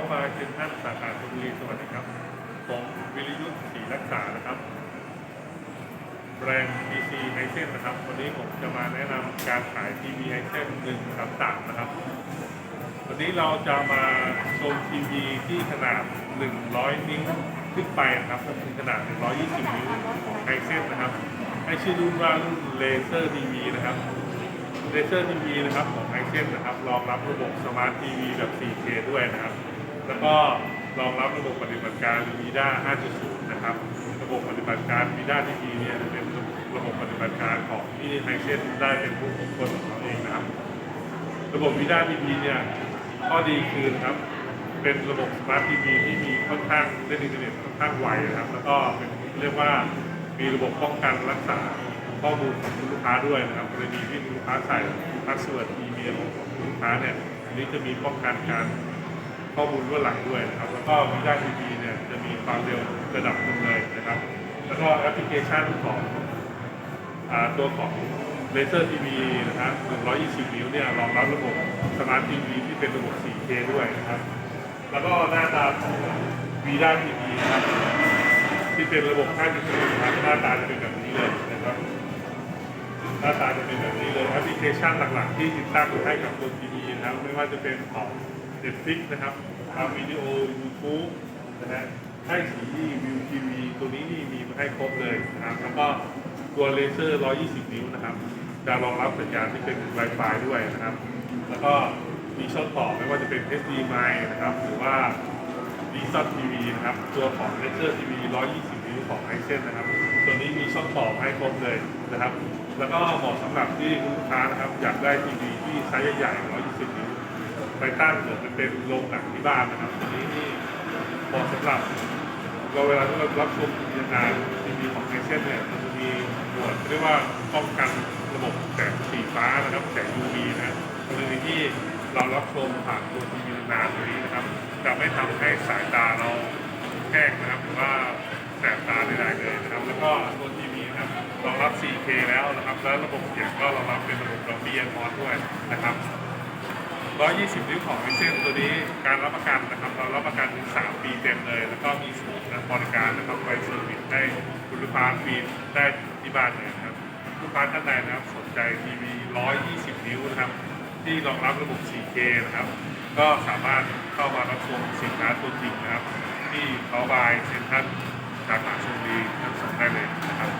ามาเซ็นทรัลสาขาธนบุรีสวัสดีครับ ผมวิริยุทธ์ศรีรักษานะครับ แบรนด์ PC h i s e n นะครับ วันนี้ผมจะมาแนะนำการขายทีวี h i s e n 1 3 3นะครับ วันนี้เราจะมาชมทีวีที่ขนาด 100 นิ้วขึ้นไปนะครับก็คือขนาด 120 นิ้วของไฮเซนนะครับ ให้ชื่อรุ่นว่ารุ่นเลเซอร์ทีวีนะครับเลเซอร์ทีวีนะครับของไอเซนนะครับรองรับระบบสมาร์ททีวีแบบ 4K ด้วยนะครับ แล้วก็รองรับระบบปฏิบัติการ VIDA 5.0 นะครับ ระบบปฏิบัติการ VIDA TV เนี่ยเป็นระบบปฏิบัติการของที่ไฮเซนได้เป็นผู้ควบคคลของเขาเองนะครับ ระบบ VIDA TV เนี่ยข้อดีคือครับ เป็นระบบสมาร์ททีวีที่มีค่อนข้างเล่นอินเทอร์เน็ตค่อนข้างไวนะครับ แล้วก็เป็นเรียกว่ามีระบบป้องกันรักษาข้อมูลของลูกค้าด้วยนะครับกรณีที่ลูกค้าใส่พาสเวิร์ดอีเมลของลูกค้าเนี่ยอันนี้จะมีป้องกันการ ข้อมูลล่วงหลังด้วยนะครับแล้วก็วิดีโอทีวีเนี่ยจะมีความเร็วระดับหนึ่งเลยนะครับ แล้วก็แอปพลิเคชันของอตัวของเลเซอร์ทีวีนะครับ120 นิ้วเนี่ยรองรับระบบสมาร์ททีวีที่เป็นระบบ 4K ด้วยนะครับ แล้วก็หน้าตาของวีด้าทีวีนะครับที่เป็นระบบ5.0นะครับหน้าตาจะเป็นแบบนี้เลยนะครับหน้าตาจะเป็นแบบนี้เลยแอปพลิเคชันหลักๆ ที่ติดตั้งให้กับตัวทีวีนะครับไม่ว่าจะเป็นของ Netflix นะครับทำวิดีโอ YouTube นะฮะให้สีวิวทีวีตัวนี้นี่มีมาให้ครบเลยนะครับ แล้วก็ตัวเลเซอร์ 120 นิ้วนะครับ จะรองรับสัญญาณที่เป็น Wi-Fi ด้วยนะครับ แล้วก็มีช่องต่อไม่ว่าจะเป็น HDMI นะครับ หรือว่าดีซอนทีวีนะครับ ตัวของเลเซอร์ทีวี120 นิ้วของไอเซนนะครับ ตัวนี้มีช่องต่อให้ครบเลยนะครับ แล้วก็เหมาะสำหรับที่ลูกค้านะครับ อยากได้ทีวีที่ไซส์ใหญ่ 120 นิ้ว ไปตั้งเหมือนมันเป็นโรงหนังที่บ้านนะครับตัวนี้นี่เหมาะสำหรับเราเวลาที่เรารับชมทีวีนานทีวีของไอเซนเนี่ยมันจะมีหมวดเรียกว่าป้องกันระบบแสงสีฟ้านะครับแสง UV นะกรณีที่เรารับชมผ่านตัวทีวีนานตัวนี้นะครับ จะไม่ทำให้สายตาเราแห้งนะครับหรือว่าแสบตาใดๆเลยนะครับ แล้วก็ตัวทีวีนะครับรองรับ 4K แล้วนะครับ แล้วระบบเสียงก็รองรับเป็นระบบ Dolby Atmos ด้วยนะครับ 120 นิ้วของวิเซนตัวนี้การรับประกันนะครับ เรารับประกันถึง 3 ปีเต็มเลย แล้วก็มีศูนย์บริการนะครับไว้เซอร์วิสให้คุณลูกค้าฟรีได้ที่บ้านเลยนะครับลูกค้าท่านใดนะครับสนใจทีวี 120 นิ้วนะครับ ที่รองรับระบบ 4K นะครับ ก็สามารถเข้ามารับชมสินค้าตัวจริงนะครับ ที่เขาบายเซ็นทรัลสาขาชลบุรีทั้งสองได้เลยนะครับ